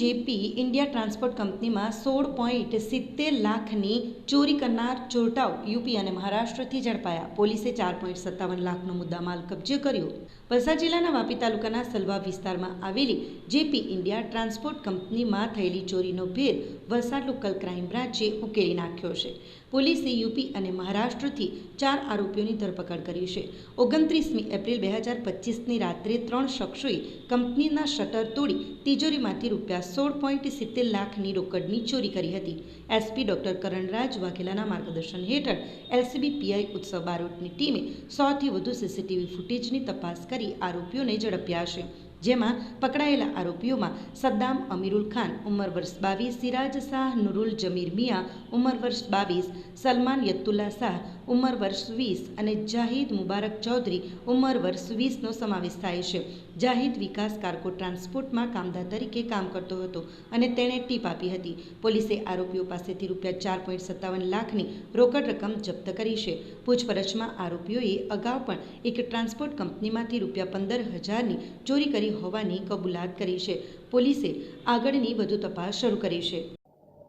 JP India transport કંપનીમાં સોળ point સિત્તેર લાખની ચોરી કરનાર ચોરટાઓ યુપી અને મહારાષ્ટ્રથી ઝડપાયા. પોલીસે ચાર પોઈન્ટ સત્તાવન લાખનો મુદ્દામાલ કબજે કર્યો. વલસાડ જિલ્લાના વાપી તાલુકાના સલવા વિસ્તારમાં આવેલી જેપી ઇન્ડિયા ટ્રાન્સપોર્ટ કંપનીમાં થયેલી ચોરીનો ભેદ વલસાડ લોકલ ક્રાઇમ બ્રાન્ચે ઉકેલી નાખ્યો છે. પોલીસે યુપી અને મહારાષ્ટ્રથી ચાર આરોપીઓની ધરપકડ કરી છે. ઓગણત્રીસમી એપ્રિલ બે હજાર પચીસની રાત્રે ત્રણ શખ્સોએ કંપનીના શટર તોડી તિજોરીમાંથી રૂપિયા સોળ પોઈન્ટ સિત્તેર લાખની રોકડની ચોરી કરી હતી. એસપી ડોક્ટર કરણરાજ વાઘેલાના માર્ગદર્શન હેઠળ એલસીબી પીઆઈ ઉત્સવ બારોટની ટીમે સોથી વધુ સીસીટીવી ફૂટેજની તપાસ કરી આરોપીઓને ઝડપ્યા છે. જેમાં પકડાયેલા આરોપીઓમાં સદ્દામ અમીરુલ ખાન ઉંમર વર્ષ બાવીસ, સિરાજ શાહ, નુરુલ જમીર મિયા ઉંમર વર્ષ બાવીસ, સલમાન યતુલ્લા શાહ ઉંમર વર્ષ વીસ અને જાહિદ મુબારક ચૌધરી ઉંમર વર્ષ વીસનો સમાવેશ થાય છે. જાહિદ વિકાસ કારકો ટ્રાન્સપોર્ટમાં કામદાર તરીકે કામ કરતો હતો અને તેણે ટીપ આપી હતી. પોલીસે આરોપીઓ પાસેથી રૂપિયા ચાર પોઈન્ટ સત્તાવન લાખની રોકડ રકમ જપ્ત કરી છે. પૂછપરછમાં આરોપીઓએ અગાઉ પણ એક ટ્રાન્સપોર્ટ કંપનીમાંથી રૂપિયા પંદર હજારની ચોરી કરી હોવાની કબૂલાત કરી છે. પોલીસે આગળની વધુ તપાસ શરૂ કરી છે.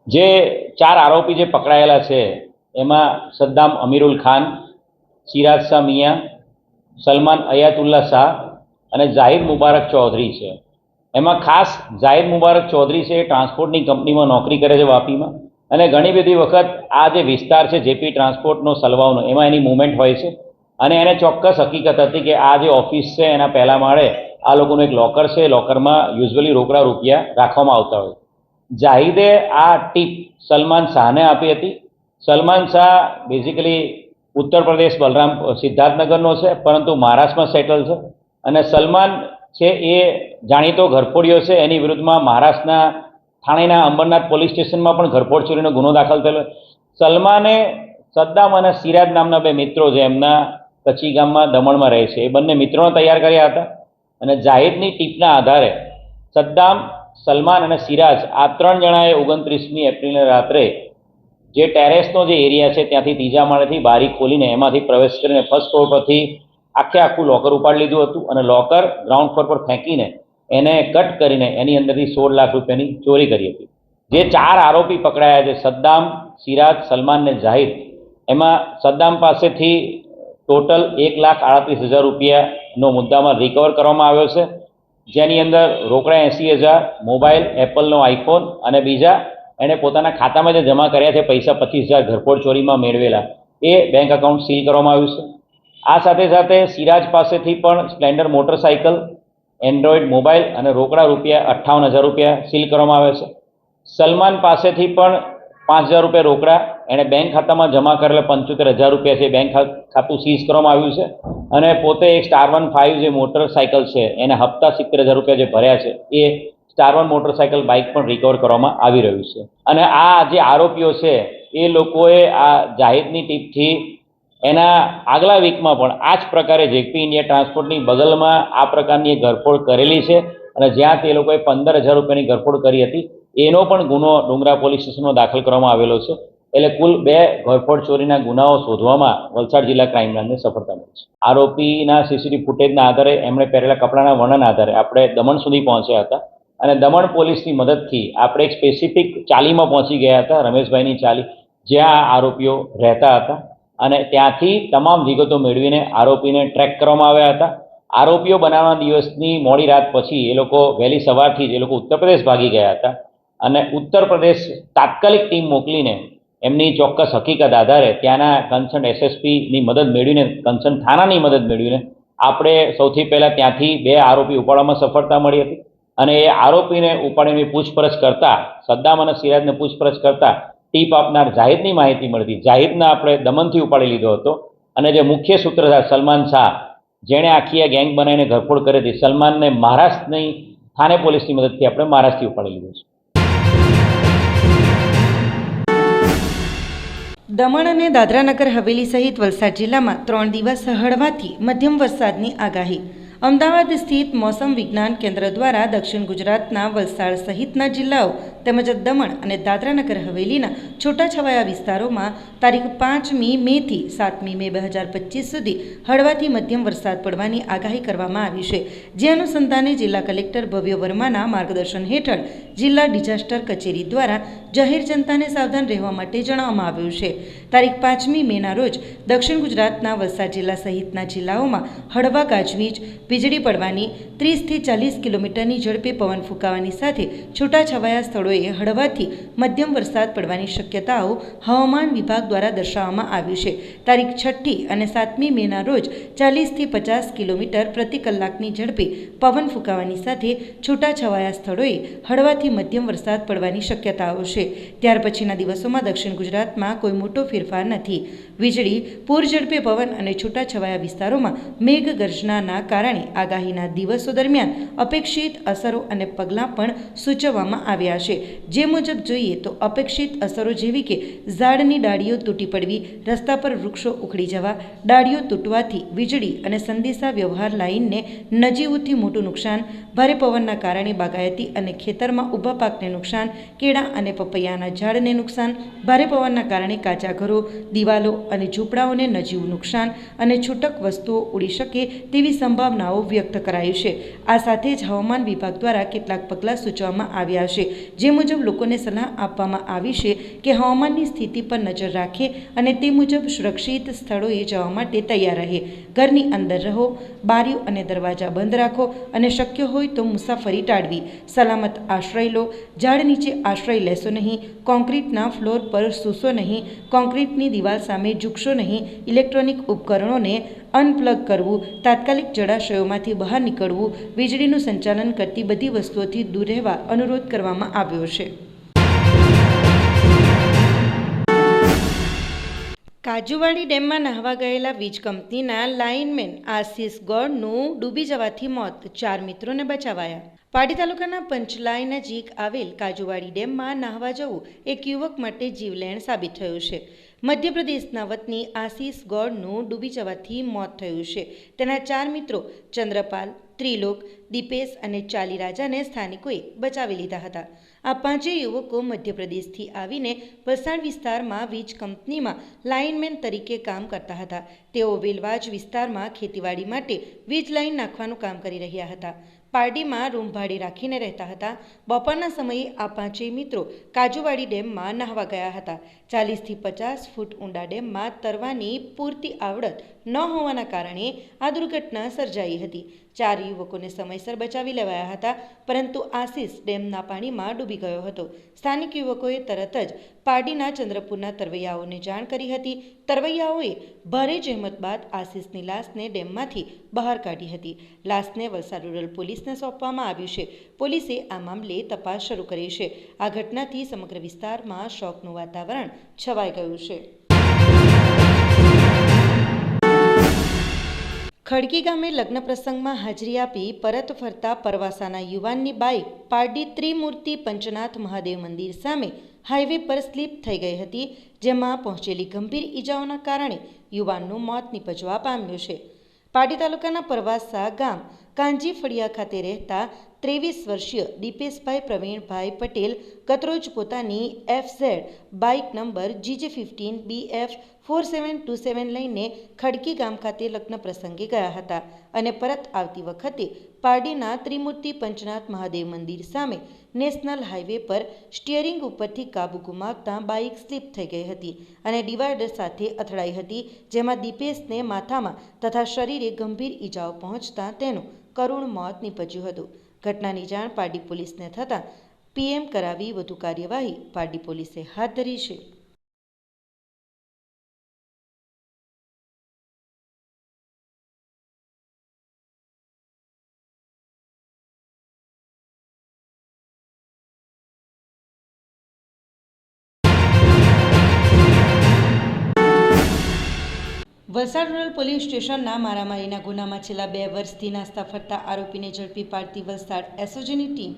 જે ચાર આરોપી જે પકડાયેલા છે એમાં સદ્દામ અમીરુલ ખાન સિરાજ શાહ મિયા, સલમાન અયાતુલ્લા શાહ અને જાહિર મુબારક ચૌધરી છે. એમાં ખાસ જાહિદ મુબારક ચૌધરી છે એ ટ્રાન્સપોર્ટની કંપનીમાં નોકરી કરે છે વાપીમાં અને ઘણી બધી વખત આ જે વિસ્તાર છે જેપી ટ્રાન્સપોર્ટનો સલવાવનો, એમાં એની મુવમેન્ટ હોય છે. અને એને ચોક્કસ હકીકત હતી કે આ જે ઓફિસ છે એના પહેલા માળે આ લોકોનું એક લોકર છે, લોકરમાં યુઝવલી રોકડા રૂપિયા રાખવામાં આવતા હોય. જાહિદે આ ટીપ સલમાન શાહને આપી હતી. સલમાન શાહ બેઝિકલી ઉત્તર પ્રદેશ બલરામ સિદ્ધાર્થનગરનો છે, પરંતુ મહારાષ્ટ્રમાં સેટલ છે. અને સલમાન છે એ જાણીતો ઘરફોડિયો છે. એની વિરુદ્ધમાં મહારાષ્ટ્રના થાણેના અંબરનાથ પોલીસ સ્ટેશનમાં પણ ઘરફોડ ચોરીનો ગુનો દાખલ થયેલો સલમાને સદ્દામ અને સિરાજ નામના બે મિત્રો છે. એમના કચ્છી ગામમાં દમણમાં રહે છે. એ બંને મિત્રોને તૈયાર કર્યા હતા. અને જાહિદની ટીપના આધારે સદ્દામ, સલમાન અને સિરાજ આ ત્રણ જણાએ ઓગણત્રીસમી એપ્રિલને રાત્રે જે ટેરેસનો જે એરિયા છે, ત્યાંથી ત્રીજા માળેથી બારી ખોલીને એમાંથી પ્રવેશ કરીને ફર્સ્ટ ફ્લોર પરથી આખે આખું લોકર ઉપાડી લીધું હતું અને લોકર ગ્રાઉન્ડ ફ્લોર પર ફેંકીને એને કટ કરીને એની અંદરથી સોળ લાખ રૂપિયાની ચોરી કરી હતી. જે ચાર આરોપી પકડાયા છે, સદ્દામ, સિરાજ, સલમાન ને જાહિદ એમાં સદ્દામ પાસેથી ટોટલ એક લાખ આડત્રીસ હજાર રૂપિયાનો મુદ્દામાં રિકવર કરવામાં આવ્યો છે. જેની અંદર રોકડા એંસી હજાર મોબાઈલ એપલનો આઈફોન અને બીજા એણે પોતાના ખાતામાં જે જમા કર્યા છે પૈસા પચીસ હજાર ઘરફોડ ચોરીમાં મેળવેલા, એ બેંક એકાઉન્ટ સીલ કરવામાં આવ્યું છે. આ સાથે સાથે સિરાજ પાસેથી પણ સ્પ્લેન્ડર મોટરસાઇકલ એન્ડ્રોઈડ મોબાઈલ અને રોકડા રૂપિયા અઠ્ઠાવન હજાર રૂપિયા સીલ કરવામાં આવે છે. સલમાન પાસેથી પણ પાંચ હજાર રૂપિયા રોકડા, એણે બેંક ખાતામાં જમા કરેલા પંચોતેર હજાર રૂપિયા છે બેંક ખાતું સીઝ કરવામાં આવ્યું છે. અને પોતે એક સ્ટાર વન ફાઇવ જે મોટરસાઇકલ છે, એને હપ્તા સિત્તેર હજાર રૂપિયા જે ભર્યા છે, એ સ્ટાર વન મોટરસાઇકલ બાઇક પણ રિકવર કરવામાં આવી રહ્યું છે. અને આ જે આરોપીઓ છે, એ લોકોએ આ જાહિદની ટીપથી એના આગલા વીકમાં પણ આ જ પ્રકારે જેપી ઇન્ડિયા ટ્રાન્સપોર્ટની બગલમાં આ પ્રકારની ઘરફોડ કરેલી છે અને જ્યાં તે લોકોએ પંદર હજાર રૂપિયાની ઘરફોડ કરી હતી. એનો પણ ગુનો ડુંગરા પોલીસ સ્ટેશનમાં દાખલ કરવામાં આવેલો છે. એટલે કુલ બે ઘરફોડ ચોરીના ગુનાઓ શોધવામાં વલસાડ જિલ્લા ક્રાઇમ બ્રાન્ચને સફળતા મળી છે. આરોપીના સીસીટીવી ફૂટેજના આધારે એમણે પહેરેલા કપડાના વર્ણન આધારે આપણે દમણ સુધી પહોંચ્યા હતા. અને દમણ પોલીસની મદદથી આપણે એક સ્પેસિફિક ચાલીમાં પહોંચી ગયા હતા, રમેશભાઈની ચાલી, જ્યાં આરોપીઓ રહેતા હતા. અને ત્યાંથી તમામ વિગતો મેળવીને આરોપીને ટ્રેક કરવામાં આવ્યા હતા. આરોપીઓ બનાવવાના દિવસની મોડી રાત પછી એ લોકો વહેલી સવારથી જ એ લોકો ઉત્તર પ્રદેશ ભાગી ગયા હતા. અને ઉત્તર પ્રદેશ તાત્કાલિક ટીમ મોકલીને એમની ચોક્કસ હકીકત આધારે ત્યાંના કન્સર્ન એસએસપીની મદદ મેળવીને કન્સર્ન થાનાની મદદ મેળવીને આપણે સૌથી પહેલાં ત્યાંથી બે આરોપી ઉપાડવામાં સફળતા મળી હતી. અને એ આરોપીને ઉપાડીને પૂછપરછ કરતા, સદ્દામ અને સિરાજને પૂછપરછ કરતા, ટીપ આપનાર જાહિદની માહિતી મળતી. જાહિદને આપણે દમનથી ઉપાડી લીધો હતો. અને જે મુખ્ય સૂત્રધાર સલમાન શાહ, જેણે આખી આ ગેંગ બનાવીને ઘરફોડ કરી હતી, સલમાનને મહારાષ્ટ્રની થાને પોલીસની મદદથી આપણે મહારાષ્ટ્રથી ઉપાડી લીધો છે. દમણ અને દાદરાનગર હવેલી સહિત વલસાડ જિલ્લામાં ત્રણ દિવસ હળવાથી મધ્યમ વરસાદની આગાહી. અમદાવાદ સ્થિત મોસમ વિજ્ઞાન કેન્દ્ર દ્વારા દક્ષિણ ગુજરાતના વલસાડ સહિતના જિલ્લાઓ તેમજ દમણ અને દાદરાનગર હવેલીના છૂટાછવાયા વિસ્તારોમાં તારીખ પાંચમી મેથી સાતમી મે બે હજાર પચીસ સુધી હળવાથી મધ્યમ વરસાદ પડવાની આગાહી કરવામાં આવી છે. જે અનુસંધાને જિલ્લા કલેક્ટર ભવ્ય વર્માના માર્ગદર્શન હેઠળ જિલ્લા ડિઝાસ્ટર કચેરી દ્વારા જાહેર જનતાને સાવધાન રહેવા માટે જણાવવામાં આવ્યું છે. તારીખ પાંચમી મેના રોજ દક્ષિણ ગુજરાતના વલસાડ જિલ્લા સહિતના જિલ્લાઓમાં હળવા ગાજવીજ, વીજળી પડવાની ત્રીસથી ચાલીસ કિલોમીટરની ઝડપે પવન ફૂંકાવાની સાથે છૂટાછવાયા સ્થળોએ હળવાથી મધ્યમ વરસાદ પડવાની શક્યતાઓ હવામાન વિભાગ દ્વારા દર્શાવવામાં આવ્યું છે. તારીખ છઠ્ઠી અને સાતમી મેના રોજ ચાલીસથી પચાસ કિલોમીટર પ્રતિ કલાકની ઝડપે પવન ફૂંકાવાની સાથે છૂટાછવાયા સ્થળોએ હળવાથી મધ્યમ વરસાદ પડવાની શક્યતાઓ છે. ત્યાર પછીના દિવસોમાં દક્ષિણ ગુજરાતમાં કોઈ મોટો ફેરફાર નથી. વીજળી, પૂર ઝડપે પવન અને છૂટાછવાયા વિસ્તારોમાં મેઘગર્જનાના કારણે આગાહીના દિવસો દરમિયાન અપેક્ષિત અસરો અને પગલાં પણ સૂચવવામાં આવ્યા છે. જે મુજબ જોઈએ તો અપેક્ષિત અસરો જેવી કે ઝાડની ડાળીઓ તૂટી પડવી, રસ્તા પર વૃક્ષો ઉખડી જવા, ડાળીઓ તૂટવાથી વીજળી અને સંદેશા વ્યવહાર લાઇનને નજીવુંથી મોટું નુકસાન, ભારે પવનના કારણે બાગાયતી અને ખેતરમાં ઊભા પાકને નુકસાન, કેળા અને પપૈયાના ઝાડને નુકસાન, ભારે પવનના કારણે કાચા ઘરો, દિવાલો અને ઝૂંપડાઓને નજીવું નુકસાન અને છૂટક વસ્તુઓ ઉડી શકે તેવી સંભાવનાઓ વ્યક્ત કરાઈ છે. આ સાથે જ હવામાન વિભાગ દ્વારા કેટલાક પગલાં સૂચવવામાં આવ્યા છે જે મુજબ લોકોને સલાહ આપવામાં આવી છે કે હવામાનની સ્થિતિ પર નજર રાખે અને તે મુજબ સુરક્ષિત સ્થળોએ જવા માટે તૈયાર રહે. ઘરની અંદર રહો, બારીઓ અને દરવાજા બંધ રાખો અને શક્ય હોય તો મુસાફરી ટાળવી. સલામત આશ્રય લો, ઝાડ નીચે આશ્રય લેશો નહીં, કોન્ક્રીટના ફ્લોર પર સૂસો નહીં, કોન્ક્રીટની દિવાલ સામે ઝૂકશો નહીં, ઇલેક્ટ્રોનિક ઉપકરણોને અનપ્લગ કરવું, તાત્કાલિક જળાશયોમાંથી બહાર નીકળવું, વીજળીનું સંચાલન કરતી બધી વસ્તુઓથી દૂર રહેવા અનુરોધ કરવામાં આવ્યો છે. કાજુવાડી ડેમમાં નહાવા ગયેલા વીજ કંપનીના લાઇનમેન આશિષ ગોળનું ડૂબી જવાથી મોત, ચાર મિત્રોને બચાવાયા. પાડી તાલુકાના પંચલાઈ નજીક આવેલ કાજુવાડી ડેમમાં નહાવા જવું એક યુવક માટે જીવલેણ સાબિત થયું છે. મધ્યપ્રદેશના વતની આશિષ ગોળનું ડૂબી જવાથી મોત થયું છે. તેના ચાર મિત્રો, ચંદ્રપાલ, ત્રિલોક, દીપેશ અને ચાલી રાજાને સ્થાનિકોએ બચાવી લીધા હતા. આ પાંચેય યુવકો મધ્યપ્રદેશથી આવીને વલસાડ વિસ્તારમાં વીજ કંપનીમાં લાઇનમેન તરીકે કામ કરતા હતા. તેઓ વેલવાજ વિસ્તારમાં ખેતીવાડી માટે વીજ લાઇન નાખવાનું કામ કરી રહ્યા હતા. પાર્ટીમાં રૂમ ભાડે રાખીને રહેતા હતા. બપોરના સમયે આ પાંચેય મિત્રો કાજુવાડી ડેમમાં નહાવા ગયા હતા. ચાલીસથી પચાસ ફૂટ ઊંડા ડેમમાં તરવાની પૂરતી આવડત ન હોવાના કારણે આ દુર્ઘટના સર્જાઈ હતી. ચાર યુવકોને સમયસર બચાવી લેવાયા હતા, પરંતુ આશિષ ડેમના પાણીમાં ડૂબી ગયો હતો. સ્થાનિક યુવકોએ તરત જ પારડીના ચંદ્રપુરના તરવૈયાઓને જાણ કરી હતી. તરવૈયાઓએ ભારે જહેમત બાદ આશિષની લાશને ડેમમાંથી બહાર કાઢી હતી. લાશને વલસાડ રૂરલ પોલીસને સોંપવામાં આવ્યું છે. પોલીસે આ મામલે તપાસ શરૂ કરી છે. આ ઘટનાથી સમગ્ર વિસ્તારમાં શોકનું વાતાવરણ છવાઈ ગયું છે. ખડકી ગામે લગ્ન પ્રસંગમાં હાજરી આપી પરત ફરતા પરવાસાના યુવાનની બાઇક પારડી ત્રિમૂર્તિ પંચનાથ મહાદેવ મંદિર સામે હાઈવે પર સ્લીપ થઈ ગઈ હતી, જેમાં પહોંચેલી ગંભીર ઈજાઓના કારણે યુવાનનું મોત નિપજવા પામ્યું છે. પારડી તાલુકાના પરવાસા ગામ કાંજી ફળિયા ખાતે રહેતા ત્રેવીસ વર્ષીય દીપેશભાઈ પ્રવીણભાઈ પટેલ કતરોજ પોતાની F Z bike number GJ fifteen B F four seven two seven લઈને ખડકી ગામ ખાતે લગ્ન પ્રસંગે ગયા હતા અને પરત આવતી વખતે પારડીના ત્રિમૂર્તિ પંચનાથ મહાદેવ મંદિર સામે નેશનલ હાઈવે પર સ્ટિયરિંગ ઉપરથી કાબુ ગુમાવતા બાઇક સ્લીપ થઈ ગઈ હતી અને ડિવાઈડર સાથે અથડાઈ હતી, જેમાં દીપેશને માથામાં તથા શરીરે ગંભીર ઈજાઓ પહોંચતા તેનું કરુણ મોત નીપજ્યું હતું. ઘટનાની જાણ પારડી પોલીસને થતાં પીએમ કરાવી વધુ કાર્યવાહી પારડી પોલીસે હાથ ધરી છે. વલસાડ રૂરલ પોલીસ સ્ટેશનના મારામારીના ગુનામાં છેલ્લા બે વર્ષથી નાસ્તા ફરતા આરોપીને ઝડપી પાડતી વલસાડ એસઓજીની ટીમ.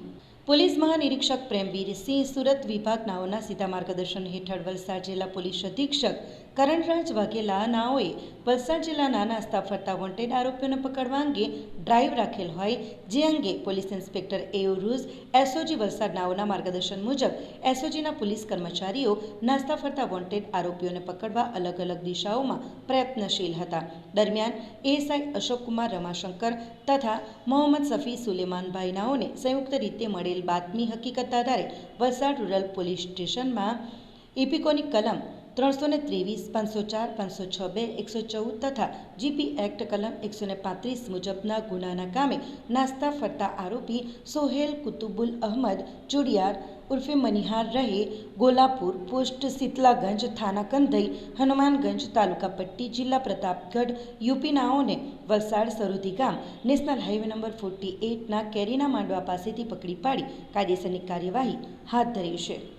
પોલીસ મહાનિરીક્ષક પ્રેમવીર સિંહ સુરત વિભાગ નાઓના સીધા માર્ગદર્શન હેઠળ વલસાડ જિલ્લા પોલીસ અધિક્ષક કરણરાજ વાઘેલા નાઓએ વલસાડ જિલ્લાના નાસ્તા ફરતા વોન્ટેડ આરોપીઓને પકડવા અંગે ડ્રાઈવ રાખેલ હોય, જે અંગે પોલીસ ઇન્સ્પેક્ટર એઓ રૂઝ એસઓજી વલસાડ નાઓના માર્ગદર્શન મુજબ એસઓજીના પોલીસ કર્મચારીઓ નાસ્તા ફરતા વોન્ટેડ આરોપીઓને પકડવા અલગ અલગ દિશાઓમાં પ્રયત્નશીલ હતા. દરમિયાન એએસઆઈ અશોકકુમાર રમાશંકર તથા મોહમ્મદ સફી સુલેમાનભાઈ નાઓને સંયુક્ત રીતે મળેલ બાતમી હકીકત આધારે વલસાડ રૂરલ પોલીસ સ્ટેશનમાં ઇપિકોની કલમ ત્રણસો ને ત્રેવીસ, પાંચસો ચાર, પાંચસો છ બે, એકસો ચૌદ તથા જીપી એક્ટ કલમ એકસો ને પાંત્રીસ મુજબના ગુનાના કામે નાસ્તા ફરતા આરોપી સોહેલ કુતુબુલ અહમદ ચુડિયાર ઉર્ફે મનિહાર રહે ગોલાપુર પોસ્ટ શીતલાગંજ થાના કંધઈ, હનુમાનગંજ તાલુકા પટ્ટી, જિલ્લા પ્રતાપગઢ યુપીનાઓને વલસાડ સરોધી ગામ, નેશનલ હાઈવે નંબર ફોર્ટી એટના કેરીના માંડવા પાસેથી પકડી પાડી કાયદેસરની કાર્યવાહી હાથ ધરી છે.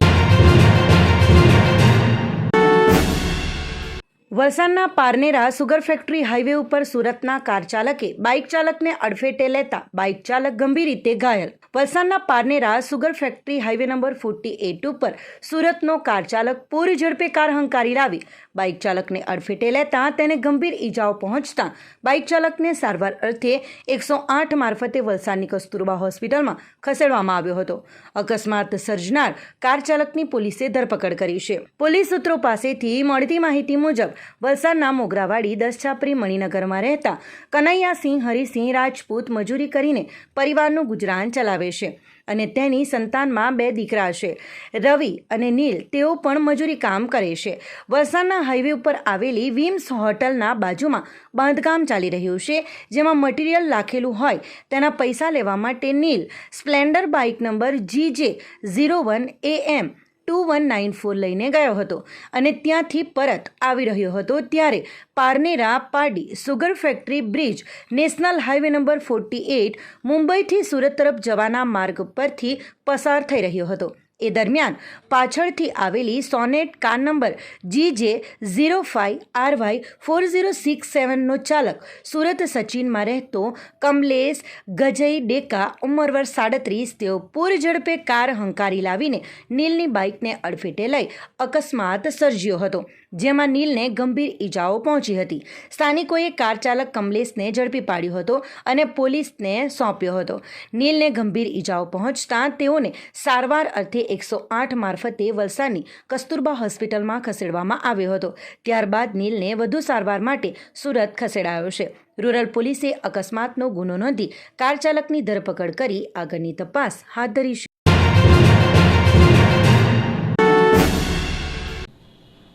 વલસાડના પારનેરા સુગર ફેક્ટરી હાઈવે ઉપર સુરતના કાર ચાલકે બાઇક ચાલકને અડફેટે લેતા બાઇક ચાલક ગંભીર રીતે ઘાયલ. વલસાડના Parnera sugar factory highway number forty eight ઉપર સુરતનો કાર ચાલક પૂરી ઝડપે કાર હંકારી લાવી. બાઇક ચાલકને અડફેટે લેતા તેને ગંભીર ઈજાઓ પહોંચતા બાઇક ચાલકને સારવાર અર્થે એકસો આઠ મારફતે વલસાડની કસ્તુરબા હોસ્પિટલમાં ખસેડવામાં આવ્યો હતો. અકસ્માત સર્જનાર કાર ચાલકની પોલીસે ધરપકડ કરી છે. પોલીસ સૂત્રો પાસેથી મળતી માહિતી મુજબ, વલસાડના મોગરાવાડી દસ છાપરી મણિનગરમાં રહેતા કનૈયાસિંહ, હરિસિંહ રાજપૂત મજૂરી કરીને પરિવારનું ગુજરાન ચલાવે છે અને તેની સંતાનમાં બે દીકરા છે. રવિ અને નીલ તેઓ પણ મજૂરી કામ કરે છે. વલસાડના હાઈવે ઉપર આવેલી વિમ્સ હોટલના બાજુમાં બાંધકામ ચાલી રહ્યું છે, જેમાં મટીરિયલ લાખેલું હોય તેના પૈસા લેવા માટે Neel splendor bike number G J zero one A M two one nine four લઈને ગયો હતો અને ત્યાંથી પરત આવી રહ્યો હતો ત્યારે પારનેરા પાડી sugar factory bridge national highway number forty eight મુંબઈથી સુરત તરફ જવાના માર્ગ પરથી પસાર થઈ રહ્યો હતો. એ દરમિયાન પાછળથી આવેલી sonnet car number G J zero five R Y four zero six સેવનનો ચાલક સુરત સચિનમાં રહેતો કમલેશ ગજઈ ડેકા ઉંમર વર્ષ સાડત્રીસ, તેઓ પૂર ઝડપે કાર હંકારી લાવીને નીલની બાઇકને અડફેટે લઈ અકસ્માત સર્જ્યો હતો, જેમાં નીલને ગંભીર ઈજાઓ પહોંચી હતી. સ્થાનિકોએ કાર ચાલક કમલેશને ઝડપી પાડ્યો હતો અને પોલીસને સોંપ્યો હતો. નીલને ગંભીર ઈજાઓ પહોંચતા તેઓને સારવાર અર્થે એકસો આઠ મારફતે વલસાડની કસ્તુરબા હોસ્પિટલમાં ખસેડવામાં આવ્યો હતો. ત્યારબાદ નીલને વધુ સારવાર માટે સુરત ખસેડાયો છે. રૂરલ પોલીસે અકસ્માતનો ગુનો નોંધી કાર ચાલકની ધરપકડ કરી આગળની તપાસ હાથ ધરી છે.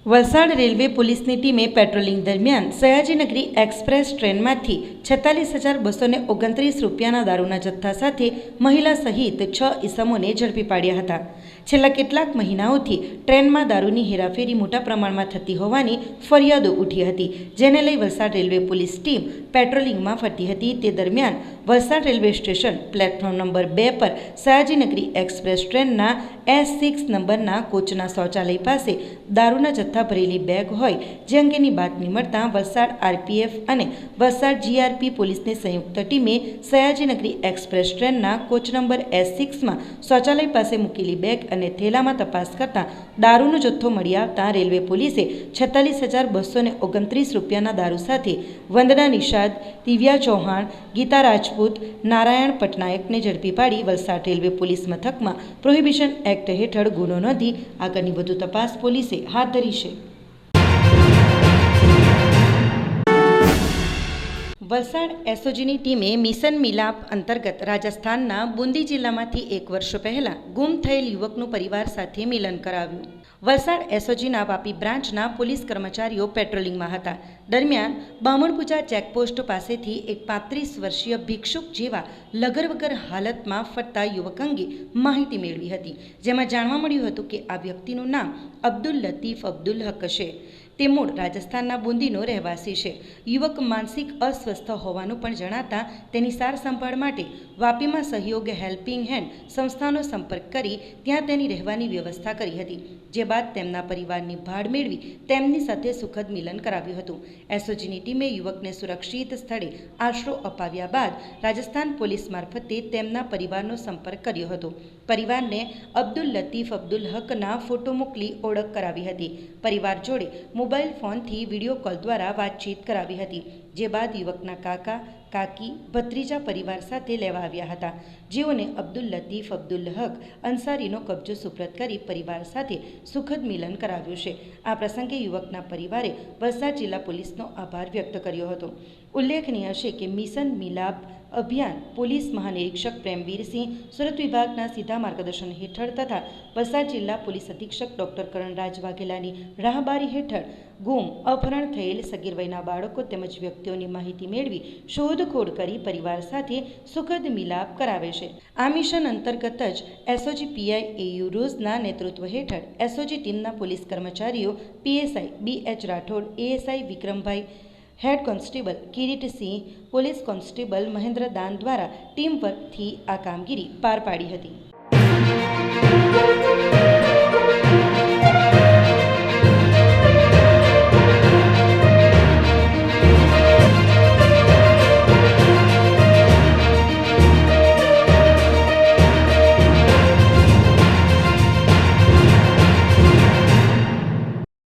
વલસાડ રેલવે પોલીસની ટીમે પેટ્રોલિંગ દરમિયાન સયાજીનગરી એક્સપ્રેસ ટ્રેનમાંથી છેતાલીસ હજાર બસોને ઓગણત્રીસ રૂપિયાના દારૂના જથ્થા સાથે મહિલા સહિત છ ઇસમોને ઝડપી પાડ્યા હતા. છેલ્લા કેટલાક મહિનાઓથી ટ્રેનમાં દારૂની હેરાફેરી મોટા પ્રમાણમાં થતી હોવાની ફરિયાદો ઉઠી હતી, જેને લઈ વલસાડ રેલવે પોલીસ ટીમ પેટ્રોલિંગમાં ફરતી હતી. તે દરમિયાન Valsad railway station, platform number બે પર સયાજીનગરી એક્સપ્રેસ ટ્રેનના એસ સિક્સ નંબરના કોચના શૌચાલય પાસે દારૂના જથ્થા ભરેલી બેગ હોય, જે અંગેની બાતમી મળતા વલસાડ આરપીએફ અને વલસાડ જીઆરપી પોલીસની સંયુક્ત ટીમે સયાજીનગરી એક્સપ્રેસ ટ્રેનના કોચ નંબર એસ સિક્સમાં શૌચાલય પાસે મૂકેલી બેગ અને થેલામાં તપાસ કરતા દારૂનો જથ્થો મળી આવતા રેલવે પોલીસે છેતાલીસ હજાર બસો ઓગણત્રીસ રૂપિયાના દારૂ સાથે વંદના નિષાદ, દિવ્યા ચૌહાણ, ગીતા રાજપૂત નારાયણ પટનાયકને ઝડપી પાડી વલસાડ રેલવે પોલીસ મથકમાં પ્રોહિબિશન એક્ટ હેઠળ ગુનો નોંધી આગળની વધુ તપાસ પોલીસે હાથ ધરી છે. વલસાડ એસઓજીની ટીમે મિશન મિલાપ અંતર્ગત રાજસ્થાનના બુંદી જિલ્લામાંથી એક વર્ષ પહેલાં ગુમ થયેલ યુવકનું પરિવાર સાથે મિલન કરાવ્યું. વલસાડ એસઓજીના વાપી બ્રાન્ચના પોલીસ કર્મચારીઓ પેટ્રોલિંગમાં હતા. દરમિયાન બામણપૂજા ચેકપોસ્ટ પાસેથી એક પાંત્રીસ વર્ષીય ભિક્ષુક જેવા લગર વગર હાલતમાં ફરતા યુવક અંગે માહિતી મેળવી હતી. જેમાં જાણવા મળ્યું હતું કે આ વ્યક્તિનું નામ અબ્દુલ લતીફ અબ્દુલ હક છે. તે મૂળ રાજસ્થાનના બુંદીનો રહેવાસી છે. યુવક માનસિક અસ્વસ્થ હોવાનું પણ જણાતા તેની સાર સંભાળ માટે વાપીમાં સહયોગ હેલ્પિંગ હેન્ડ સંસ્થાનો સંપર્ક કરી ત્યાં તેની રહેવાની વ્યવસ્થા કરી હતી. જે બાદ તેમના પરિવારની ભાડ મેળવી તેમની સાથે સુખદ મિલન કરાવ્યું હતું. એસઓજીની ટીમે યુવકને સુરક્ષિત સ્થળે આશરો અપાવ્યા બાદ રાજસ્થાન પોલીસ મારફતે તેમના પરિવારનો સંપર્ક કર્યો હતો. પરિવારને અબ્દુલ લતીફ અબ્દુલ હકના ફોટો મોકલી ઓળખ કરાવી હતી. પરિવાર જોડે મોબાઈલ ફોનથી વીડિયો કોલ દ્વારા વાતચીત કરાવી હતી, જે બાદ યુવકના કાકા, કાકી, ભત્રીજા પરિવાર સાથે લેવા આવ્યા હતા. જેઓને અબ્દુલ લતીફ, અબ્દુલ હક, અંસારીનો કબજો સુપ્રત કરી પરિવાર સાથે સુખદ મિલન કરાવ્યું છે. આ પ્રસંગે યુવકના પરિવારે વલસાડ જિલ્લા પોલીસનો આભાર વ્યક્ત કર્યો હતો. ઉલ્લેખનીય છે કે મિશન મિલાપ અભિયાન પોલીસ મહાનિરીક્ષક પ્રેમવીરસિંહ સુરત વિભાગના સીધા માર્ગદર્શન હેઠળ તથા વલસાડ જિલ્લા પોલીસ અધિક્ષક ડોક્ટર કરણરાજ વાઘેલાની રાહબારી હેઠળ ગુમ, અપહરણ થયેલ સગીર વયના બાળકો તેમજ વ્યક્તિઓની માહિતી મેળવી શોધખોળ કરી પરિવાર સાથે સુખદ મિલાપ કરાવે છે. આ મિશન અંતર્ગત જ એસઓજી પીઆઈ એયુ રોઝના નેતૃત્વ હેઠળ એસઓજી ટીમના પોલીસ કર્મચારીઓ PSI B H Rathod, ASI Vikrambhai head constable Kiritsinh police constable Mahendra Dan દ્વારા ટીમ પરથી આ કામગીરી પાર પાડી હતી.